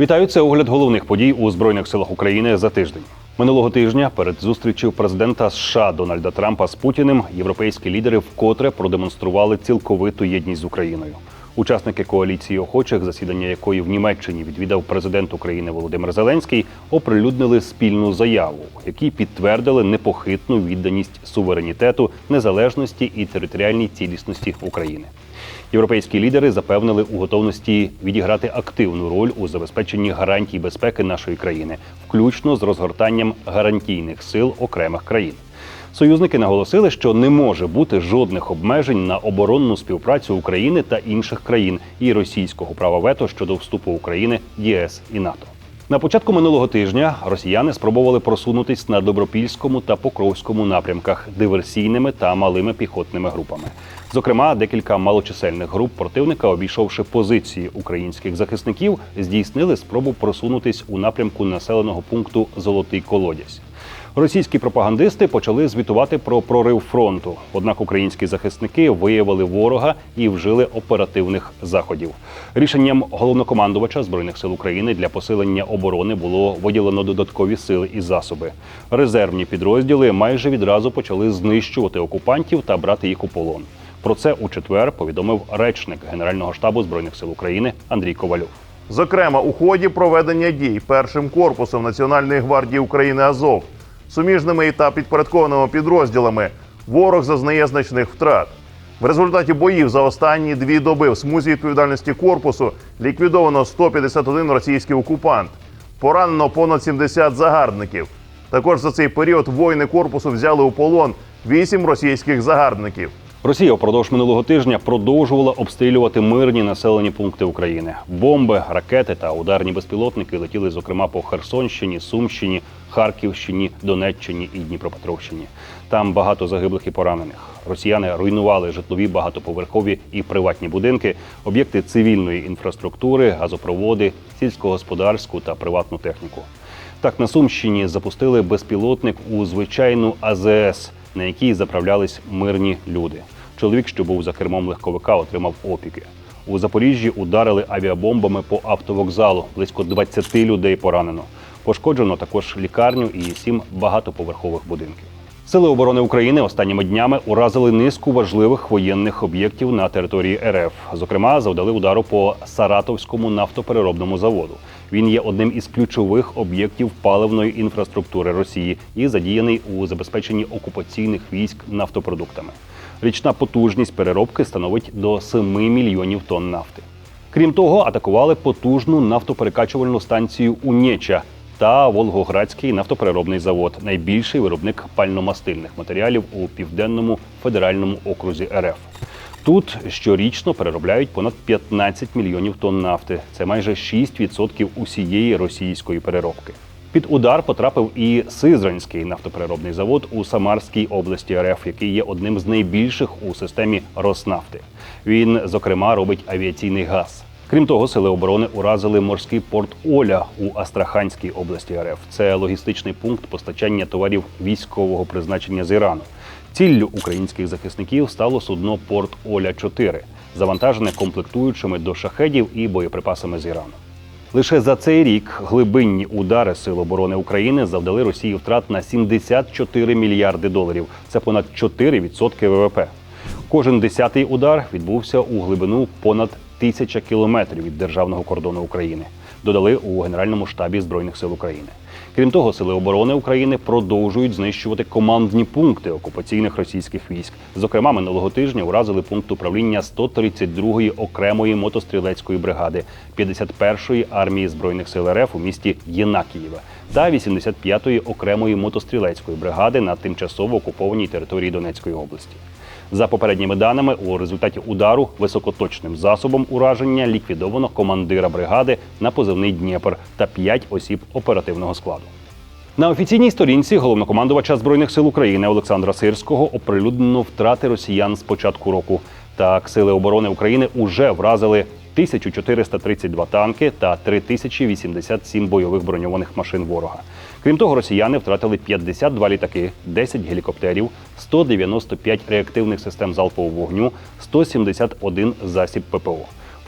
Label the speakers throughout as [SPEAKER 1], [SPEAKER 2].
[SPEAKER 1] Вітаю, це огляд головних подій у Збройних силах України за тиждень. Минулого тижня перед зустрічю президента США Дональда Трампа з Путіним європейські лідери вкотре продемонстрували цілковиту єдність з Україною. Учасники коаліції охочих, засідання якої в Німеччині відвідав президент України Володимир Зеленський, оприлюднили спільну заяву, в якій підтвердили непохитну відданість суверенітету, незалежності і територіальній цілісності України. Європейські лідери запевнили у готовності відіграти активну роль у забезпеченні гарантій безпеки нашої країни, включно з розгортанням гарантійних сил окремих країн. Союзники наголосили, що не може бути жодних обмежень на оборонну співпрацю України та інших країн і російського права вето щодо вступу України в ЄС і НАТО. На початку минулого тижня росіяни спробували просунутись на добропільському та покровському напрямках диверсійними та малими піхотними групами. Зокрема, декілька малочисельних груп противника, обійшовши позиції українських захисників, здійснили спробу просунутись у напрямку населеного пункту Золотий Колодязь. Російські пропагандисти почали звітувати про прорив фронту. Однак українські захисники виявили ворога і вжили оперативних заходів. Рішенням головнокомандувача збройних сил України для посилення оборони було виділено додаткові сили і засоби. Резервні підрозділи майже відразу почали знищувати окупантів та брати їх у полон. Про це у четвер повідомив речник Генерального штабу збройних сил України Андрій Ковальов.
[SPEAKER 2] Зокрема, у ході проведення дій першим корпусом Національної гвардії України Азов, суміжними та підпорядкованими підрозділами, ворог зазнає значних втрат. В результаті боїв за останні дві доби в смузі відповідальності корпусу ліквідовано 151 російський окупант, поранено понад 70 загарбників. Також за цей період воїни корпусу взяли у полон 8 російських загарбників.
[SPEAKER 1] Росія впродовж минулого тижня продовжувала обстрілювати мирні населені пункти України. Бомби, ракети та ударні безпілотники летіли, зокрема, по Херсонщині, Сумщині, Харківщині, Донеччині і Дніпропетровщині. Там багато загиблих і поранених. Росіяни руйнували житлові багатоповерхові і приватні будинки, об'єкти цивільної інфраструктури, газопроводи, сільськогосподарську та приватну техніку. Так на Сумщині запустили безпілотник у звичайну АЗС, на якій заправлялись мирні люди. Чоловік, що був за кермом легковика, отримав опіки. У Запоріжжі ударили авіабомбами по автовокзалу. Близько 20 людей поранено. Пошкоджено також лікарню і сім багатоповерхових будинків. Сили оборони України останніми днями уразили низку важливих воєнних об'єктів на території РФ. Зокрема, завдали удару по Саратовському нафтопереробному заводу. Він є одним із ключових об'єктів паливної інфраструктури Росії і задіяний у забезпеченні окупаційних військ нафтопродуктами. Річна потужність переробки становить до 7 мільйонів тонн нафти. Крім того, атакували потужну нафтоперекачувальну станцію Унєча та Волгоградський нафтопереробний завод, найбільший виробник пальномастильних матеріалів у південному федеральному окрузі РФ. Тут щорічно переробляють понад 15 мільйонів тонн нафти. Це майже 6% усієї російської переробки. Під удар потрапив і Сизранський нафтопереробний завод у Самарській області РФ, який є одним з найбільших у системі Роснафти. Він, зокрема, робить авіаційний газ. Крім того, сили оборони уразили морський порт Оля у Астраханській області РФ. Це логістичний пункт постачання товарів військового призначення з Ірану. Ціллю українських захисників стало судно Порт Оля 4 завантажене комплектуючими до шахедів і боєприпасами з Ірану. Лише за цей рік глибинні удари Сил оборони України завдали Росії втрат на 74 мільярди доларів. Це понад 4% ВВП. Кожен десятий удар відбувся у глибину понад тисяча кілометрів від державного кордону України. Додали у Генеральному штабі Збройних сил України. Крім того, сили оборони України продовжують знищувати командні пункти окупаційних російських військ. Зокрема, минулого тижня уразили пункт управління 132-ї окремої мотострілецької бригади 51-ї армії збройних сил РФ у місті Єнакієве та 85-ї окремої мотострілецької бригади на тимчасово окупованій території Донецької області. За попередніми даними, у результаті удару високоточним засобом ураження ліквідовано командира бригади на позивний Дніпр та 5 осіб оперативного складу. На офіційній сторінці головнокомандувача збройних сил України Олександра Сирського оприлюднено втрати росіян з початку року. Так, сили оборони України уже вразили 1432 танки та 3087 бойових броньованих машин ворога. Крім того, росіяни втратили 52 літаки, 10 гелікоптерів, 195 реактивних систем залпового вогню, 171 засіб ППО.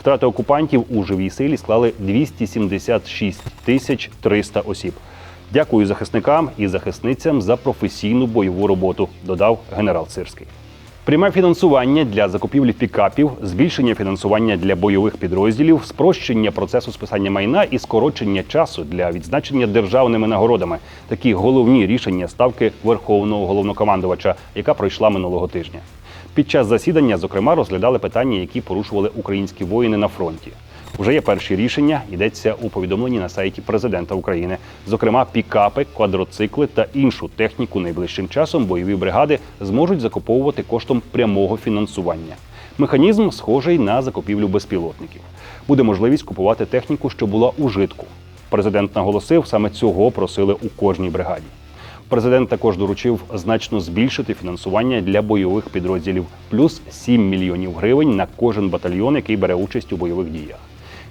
[SPEAKER 1] Втрати окупантів у живій силі склали 276 тисяч 300 осіб. Дякую захисникам і захисницям за професійну бойову роботу, додав генерал Сирський. Пряме фінансування для закупівлі пікапів, збільшення фінансування для бойових підрозділів, спрощення процесу списання майна і скорочення часу для відзначення державними нагородами такі головні рішення ставки верховного головнокомандувача, яка пройшла минулого тижня. Під час засідання, зокрема, розглядали питання, які порушували українські воїни на фронті. Вже є перші рішення. Йдеться у повідомленні на сайті президента України. Зокрема, пікапи, квадроцикли та іншу техніку найближчим часом бойові бригади зможуть закуповувати коштом прямого фінансування. Механізм схожий на закупівлю безпілотників. Буде можливість купувати техніку, що була у житку. Президент наголосив, саме цього просили у кожній бригаді. Президент також доручив значно збільшити фінансування для бойових підрозділів плюс 7 мільйонів гривень на кожен батальйон, який бере участь у бойових діях.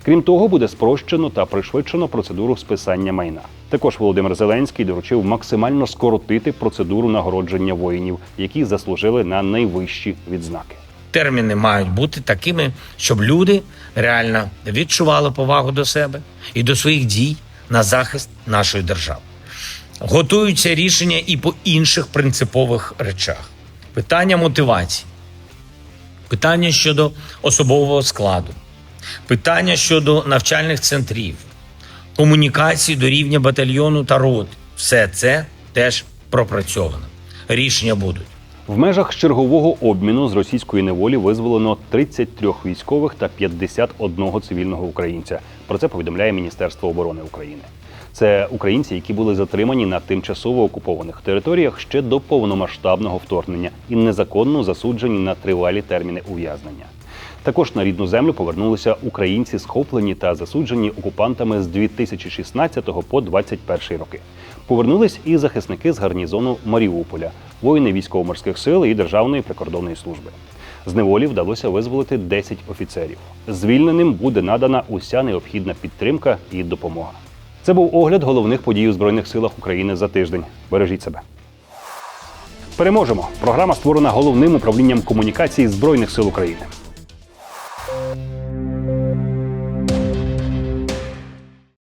[SPEAKER 1] Крім того, буде спрощено та пришвидшено процедуру списання майна. Також Володимир Зеленський доручив максимально скоротити процедуру нагородження воїнів, які заслужили на найвищі відзнаки.
[SPEAKER 3] терміни мають бути такими, щоб люди реально відчували повагу до себе і до своїх дій на захист нашої держави. Готуються рішення і по інших принципових речах: питання мотивації, питання щодо особового складу, питання щодо навчальних центрів, комунікації до рівня батальйону та рот. Все це теж пропрацьовано. Рішення будуть.
[SPEAKER 1] В межах чергового обміну з російської неволі визволено 33 військових та 51 цивільного українця. Про це повідомляє Міністерство оборони України. Це українці, які були затримані на тимчасово окупованих територіях ще до повномасштабного вторгнення і незаконно засуджені на тривалі терміни ув'язнення. Також на рідну землю повернулися українці, схоплені та засуджені окупантами з 2016 по 2021 роки. Повернулись і захисники з гарнізону Маріуполя, воїни військово-морських сил і Державної прикордонної служби. З неволі вдалося визволити 10 офіцерів. Звільненим буде надана уся необхідна підтримка і допомога. Це був огляд головних подій у Збройних силах України за тиждень. Бережіть себе. Переможемо. Програма створена головним управлінням комунікації Збройних сил України.